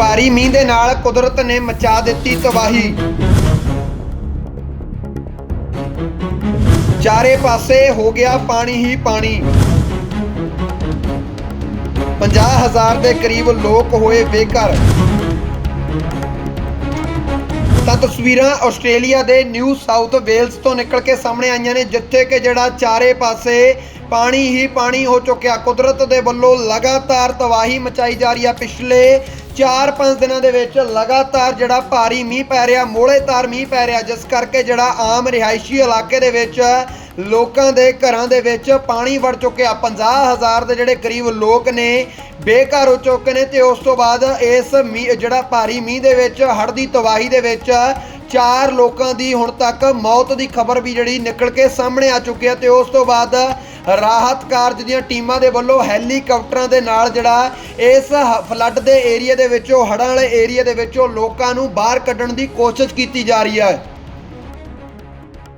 ਭਾਰੀ ਮੀਂਹ ਦੇ ਨਾਲ ਕੁਦਰਤ ਨੇ ਮਚਾ ਦਿੱਤੀ ਤਬਾਹੀ। ਚਾਰੇ ਪਾਸੇ ਹੋ ਗਿਆ ਪਾਣੀ ਹੀ ਪਾਣੀ। 50000 ਦੇ ਕਰੀਬ ਲੋਕ ਹੋਏ ਬੇਘਰ। ਤਾਂ ਤਸਵੀਰਾਂ ਆਸਟ੍ਰੇਲੀਆ ਦੇ ਨਿਊ ਸਾਊਥ ਵੇਲਸ ਤੋਂ ਨਿਕਲ ਕੇ ਸਾਹਮਣੇ ਆਈਆਂ ਨੇ, ਜਿੱਥੇ ਕਿ ਜਿਹੜਾ ਚਾਰੇ ਪਾਸੇ ਪਾਣੀ ਹੀ ਪਾਣੀ ਹੋ ਚੁੱਕਿਆ। ਕੁਦਰਤ ਦੇ ਵੱਲੋਂ ਲਗਾਤਾਰ ਤਬਾਹੀ ਮਚਾਈ ਜਾ ਰਹੀ ਆ। ਪਿਛਲੇ 4-5 ਦਿਨਾਂ ਦੇ ਵਿੱਚ ਲਗਾਤਾਰ ਜਿਹੜਾ ਭਾਰੀ ਮੀਂਹ ਪੈ ਰਿਹਾ ਮੋੜੇਤਾਰ ਮੀਂਹ ਪੈ ਰਿਹਾ, ਜਿਸ ਕਰਕੇ ਜਿਹੜਾ ਆਮ ਰਿਹਾਇਸ਼ੀ ਇਲਾਕੇ ਦੇ ਵਿੱਚ, ਲੋਕਾਂ ਦੇ ਘਰਾਂ ਦੇ ਵਿੱਚ ਪਾਣੀ ਵੜ ਚੁੱਕਿਆ। 50000 ਦੇ ਜਿਹੜੇ ਕਰੀਬ ਲੋਕ ਨੇ, ਬੇਘਰ ਹੋ ਚੁੱਕੇ ਨੇ ਤੇ ਉਸ ਤੋਂ ਬਾਅਦ ਇਸ ਮੀਂਹ ਜਿਹੜਾ ਭਾਰੀ ਮੀਂਹ ਦੇ ਵਿੱਚ, ਹੜ੍ਹ ਦੀ ਤਬਾਹੀ ਦੇ ਵਿੱਚ ਚਾਰ ਲੋਕਾਂ ਦੀ ਹੁਣ ਤੱਕ ਮੌਤ ਦੀ ਖਬਰ ਵੀ ਜਿਹੜੀ ਨਿਕਲ ਕੇ ਸਾਹਮਣੇ ਆ ਚੁੱਕੀ ਹੈ ਤੇ ਉਸ ਤੋਂ ਬਾਅਦ ਰਾਹਤ ਕਾਰਜ ਦੀਆਂ ਟੀਮਾਂ ਦੇ ਵੱਲੋਂ ਹੈਲੀਕਾਪਟਰਾਂ ਦੇ ਨਾਲ ਜਿਹੜਾ ਇਸ ਹ- ਫਲੱਡ ਦੇ ਏਰੀਆ ਦੇ ਵਿੱਚੋਂ ਹੜ੍ਹਾਂ ਵਾਲੇ ਏਰੀਆ ਦੇ ਵਿੱਚੋਂ ਲੋਕਾਂ ਨੂੰ ਬਾਹਰ ਕੱਢਣ ਦੀ ਕੋਸ਼ਿਸ਼ ਕੀਤੀ ਜਾ ਰਹੀ ਹੈ।